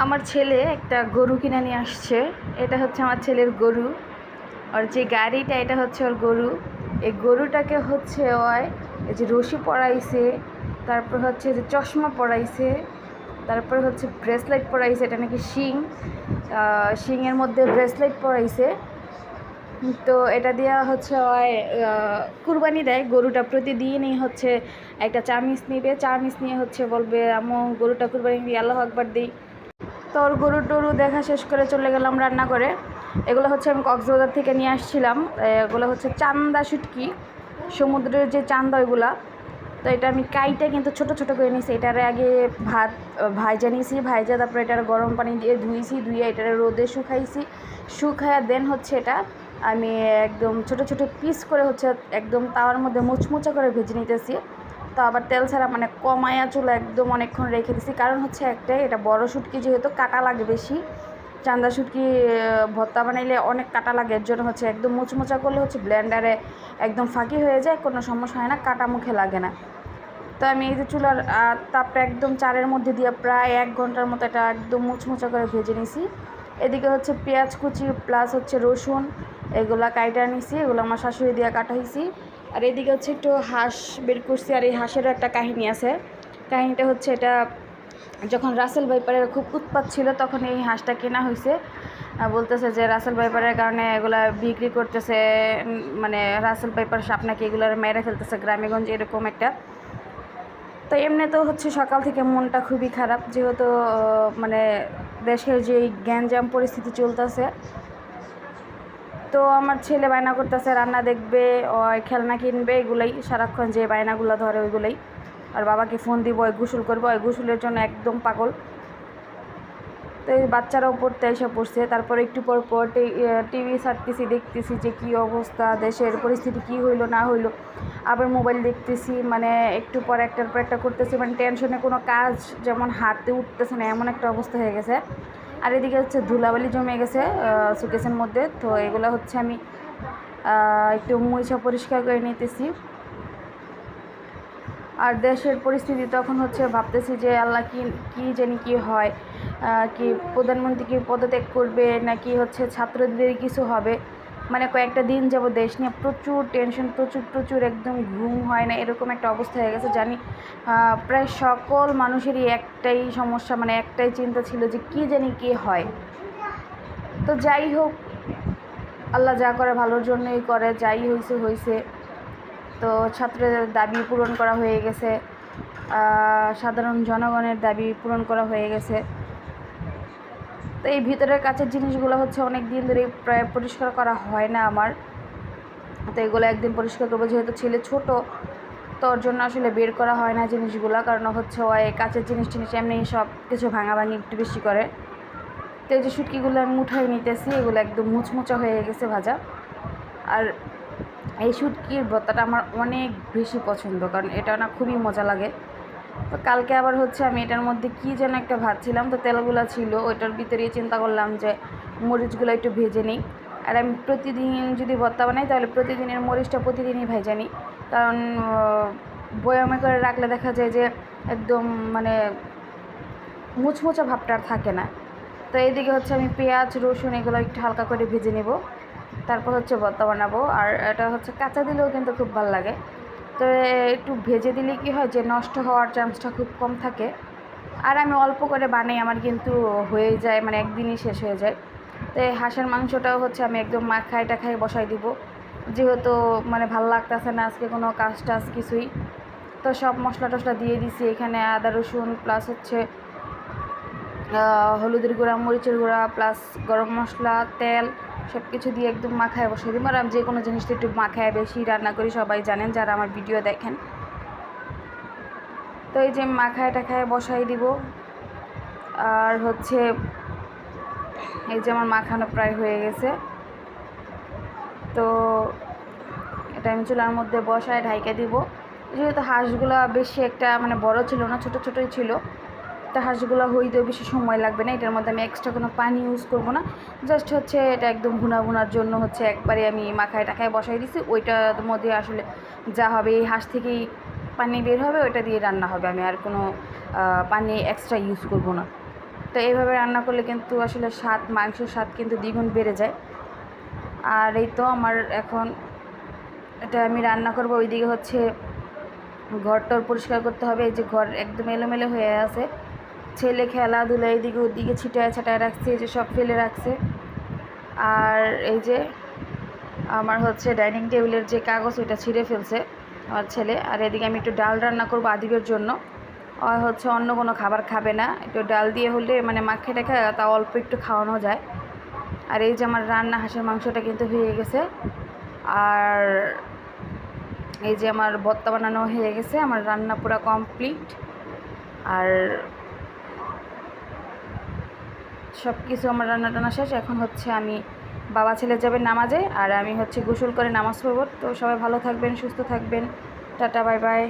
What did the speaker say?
আমার ছেলে একটা গরু কিনে নিয়ে আসছে। এটা হচ্ছে আমার ছেলের গরু। আর যে গাড়িটা, এটা হচ্ছে ওর গরু। এই গরুটাকে হচ্ছে ওই এই যে রশি পরাইছে, তারপর হচ্ছে যে চশমা পরাইছে, তারপর হচ্ছে ব্রেসলেট পরাইছে, এটা নাকি শিং শিংয়ের মধ্যে ব্রেসলেট পরাইছে। তো এটা দিয়া হচ্ছে কুরবানি দেয় গরুটা। প্রতিদিনই হচ্ছে একটা চামিচ নিবে। চামিচ নিয়ে হচ্ছে বলবে আমু গরুটা কুরবানি দিয়ে আল্লাহ আকবার দিই। তো ওর গরু টরু দেখা শেষ করে চলে গেলাম রান্না করে এগুলো হচ্ছে আমি কক্সবাজার থেকে নিয়ে আসছিলাম। এগুলো হচ্ছে চান্দা শুটকি। সমুদ্রের যে চান্দা ওইগুলা। তো এটা আমি কাইটা কিন্তু ছোট ছোট করে নিয়েছি এটার আগে ভাত ভাইজা নিয়েছি ভাইজা তারপরে এটার গরম পানি দিয়ে ধুইছি ধুয়ে এটারে রোদে শুকাইছি। শুকায়া দেন হচ্ছে এটা। আমি একদম ছোট ছোট পিস করে হচ্ছে একদম তাওয়ার মধ্যে মুচমুচা করে ভেজে নিতেছি। তো আবার তেল ছাড়া মানে কমায়া চুলো একদম অনেকক্ষণ রেখে দিছি। কারণ হচ্ছে একটাই, এটা বড় শুটকি যেহেতু কাটা লাগে বেশি। চান্দা শুটকি ভর্তা বানাইলে অনেক কাটা লাগে, এর জন্য হচ্ছে একদম মুচমুচা করলে হচ্ছে ব্লেন্ডারে একদম ফাঁকি হয়ে যায়, কোনো সমস্যা হয় না, কাটা মুখে লাগে না। তো আমি এই যে চুলার তাপটা একদম চারের মধ্যে দিয়ে প্রায় এক ঘণ্টার মতো এটা একদম মুচমুচা করে ভেজে নিছি। এদিকে হচ্ছে পেঁয়াজ কুচি প্লাস হচ্ছে রসুন, এগুলা কাইটা নিছি, এগুলো আমার শাশুড়ি দিয়ে কাটা হয়েছি আর এদিকে হচ্ছে একটু হাঁস বের করছি, আর এই হাঁসেরও একটা কাহিনী আছে। কাহিনীটা হচ্ছে এটা, যখন রাসেল ভাইপারের খুব উৎপাত ছিল, তখন এই হাঁসটা কেনা হয়েছে বলতেছে যে রাসেল ভাইপারের কারণে এগুলা বিক্রি করতেছে মানে রাসেল ভাইপার সাপ নাকি এগুলার মেরে ফেলতেছে গ্রামেগঞ্জে, এরকম একটা। তো এমনি তো হচ্ছে সকাল থেকে মনটা খুবই খারাপ, যেহেতু মানে দেশের যে গ্যাঞ্জাম পরিস্থিতি চলতেছে তো আমার ছেলে বায়না করতেছে, রান্না দেখবে, ওই খেলনা কিনবে, এগুলোই সারাক্ষণ যে বায়নাগুলো ধরে ওইগুলোই। আর বাবাকে ফোন দিব, ওই গোসল করব, ওই গোসলের জন্য একদম পাগল। তো এই বাচ্চারাও পড়তে এসে পড়ছে, তারপর একটু পর পর টিভি ছাড়তেছি, দেখতেছি যে কী অবস্থা, দেশের পরিস্থিতি কী হইল, না হইল। আবার মোবাইল দেখতেছি মানে একটু পর একটার পর একটা করতেছি মানে টেনশনে কোনো কাজ যেমন হাতে উঠতেছে না, এমন একটা অবস্থা হয়ে গেছে। আর এদিকে হচ্ছে ধুলাবালি জমে গেছে সুকেশের মধ্যে। তো এগুলো হচ্ছে আমি একটু মুইছা পরিষ্কার করে নিতেছি। আর দেশের পরিস্থিতি তখন হচ্ছে ভাবতেছি যে আল্লাহ কি, কী জানি কি হয় কি প্রধানমন্ত্রী কি পদত্যাগ করবে, নাকি হচ্ছে ছাত্রদের কিছু হবে। মানে কয়েকটা দিন যাব দেশ নিয়ে প্রচুর টেনশন প্রচুর প্রচুর একদম ঘুম হয় না, এরকম একটা অবস্থা হয়ে গেছে। জানি প্রায় সকল মানুষেরই একটাই সমস্যা মানে একটাই চিন্তা ছিল যে কি জানি কি হয়। তো যাই হোক, আল্লাহ যা করে ভালোর জন্যই করে, যাই হয়েছে হয়েছে তো ছাত্রদের দাবি পূরণ করা হয়ে গেছে। সাধারণ জনগণের দাবি পূরণ করা হয়ে গেছে। তো এই ভিতরের কাছের জিনিসগুলো হচ্ছে অনেক দিন ধরে প্রায় পরিষ্কার করা হয় না আমার। তো এগুলো একদিন পরিষ্কার করব, যেহেতু ছেলে ছোট, তো ওর জন্য আসলে বের করা হয় না জিনিসগুলো, কারণ হচ্ছে ওই কাছের জিনিস টিনিস এমনি সব কিছু ভাঙাভাঙি একটু বেশি করে। তো এই যে শুটকিগুলো আমি উঠাই নিতেছি, এগুলো একদম মুচমুচা হয়ে গেছে ভাজা। আর এই শুটকির ভর্তাটা আমার অনেক বেশি পছন্দ, কারণ এটা না খুবই মজা লাগে। তো কালকে আবার হচ্ছে আমি এটার মধ্যে কী যেন একটা ভাজছিলাম, তো তেলগুলো ছিল, ওইটার ভিতরেই চিন্তা করলাম যে মরিচগুলো একটু ভেজে নিই। আর আমি প্রতিদিন যদি ভর্তা বানাই, তাহলে প্রতিদিনের মরিচটা প্রতিদিনই ভেজে নিই। কারণ বয়ামে করে রাখলে দেখা যায় যে একদম মানে মুচমুচা ভাবটা আর থাকে না। তো এইদিকে হচ্ছে আমি পেঁয়াজ, রসুন এগুলো একটু হালকা করে ভেজে নেব। তারপর হচ্ছে ভর্তা বানাবো। আর এটা হচ্ছে কাঁচা দিলেও কিন্তু খুব ভালো লাগে। তো একটু ভেজে দিলে কি হয় যে নষ্ট হওয়ার চান্সটা খুব কম থাকে। আর আমি অল্প করে বানাই, আমার কিন্তু হয়ে যায় মানে একদিনই শেষ হয়ে যায়। তো এই হাঁসের মাংসটাও হচ্ছে আমি একদম মাখায় টাখায় বসাই দিব। যেহেতু মানে ভালো লাগতেছে না আজকে কোনো কাজ টাজ কিছুই। তো সব মশলা টশলা দিয়ে দিছি, এখানে আদা, রসুন প্লাস হচ্ছে হলুদের গুঁড়া, মরিচের গুঁড়া প্লাস গরম মশলা, তেল সব কিছু দিয়ে একদম মাখায় বসিয়ে দিব। আর আমি যে কোনো জিনিসটা একটু মাখায় বেশি রান্না করি, সবাই জানেন যারা আমার ভিডিও দেখেন। তো এই যে মাখায় টাখায় বসাই দিব। আর হচ্ছে এই যে আমার মাখানো প্রায় হয়ে গেছে। তো এটা আমি চুলার মধ্যে বসায় ঢাইকা দিব। যেহেতু হাঁসগুলো বেশি একটা মানে বড় ছিল না, ছোট ছোটোই ছিল। তা হাঁসগুলো হইতেও বেশি সময় লাগবে না, এটার মধ্যে আমি এক্সট্রা কোনো পানি ইউজ করব না। জাস্ট হচ্ছে এটা একদম ভুনা ভুনার জন্য হচ্ছে একবারে আমি মাখায় টাখায় বসাই দিছি, ওইটার মধ্যে আসলে যা হবে, এই হাঁস থেকেই পানি বের হবে, ওইটা দিয়ে রান্না হবে, আমি আর কোনো পানি এক্সট্রা ইউজ করব না। তো এইভাবে রান্না করলে কিন্তু আসলে স্বাদ, মাংসের স্বাদ কিন্তু দ্বিগুণ বেড়ে যায়। আর এই তো আমার এখন এটা আমি রান্না করব, ওইদিকে হচ্ছে ঘরটর পরিষ্কার করতে হবে, এই যে ঘর একদম এলোমেলো হয়ে আছে। ছেলে খেলাধুলা এদিকে ওদিকে ছিটায় ছাটায় রাখছে, এই যে সব ফেলে রাখছে। আর এই যে আমার হচ্ছে ডাইনিং টেবিলের যে কাগজ, ওইটা ছিঁড়ে ফেলছে আমার ছেলে। আর এদিকে আমি একটু ডাল রান্না করব আদিবের জন্য। আর হচ্ছে অন্য কোনো খাবার খাবে না। একটু ডাল দিয়ে হলে মানে মাখে টেখে তা অল্প একটু খাওয়ানো যায়। আর এই যে আমার রান্না, হাঁসের মাংসটা কিন্তু হয়ে গেছে। আর এই যে আমার ভর্তা বানানো হয়ে গেছে। আমার রান্না পুরো কমপ্লিট। আর সব কিছু আমার রান্না টান্না শেষ। এখন হচ্ছে আমি বাবা ছেলে যাবে নামাজে আর আমি হচ্ছে গোসল করে নামাজ পড়ব। তো সবাই ভালো থাকবেন, সুস্থ থাকবেন। Tata, bye bye.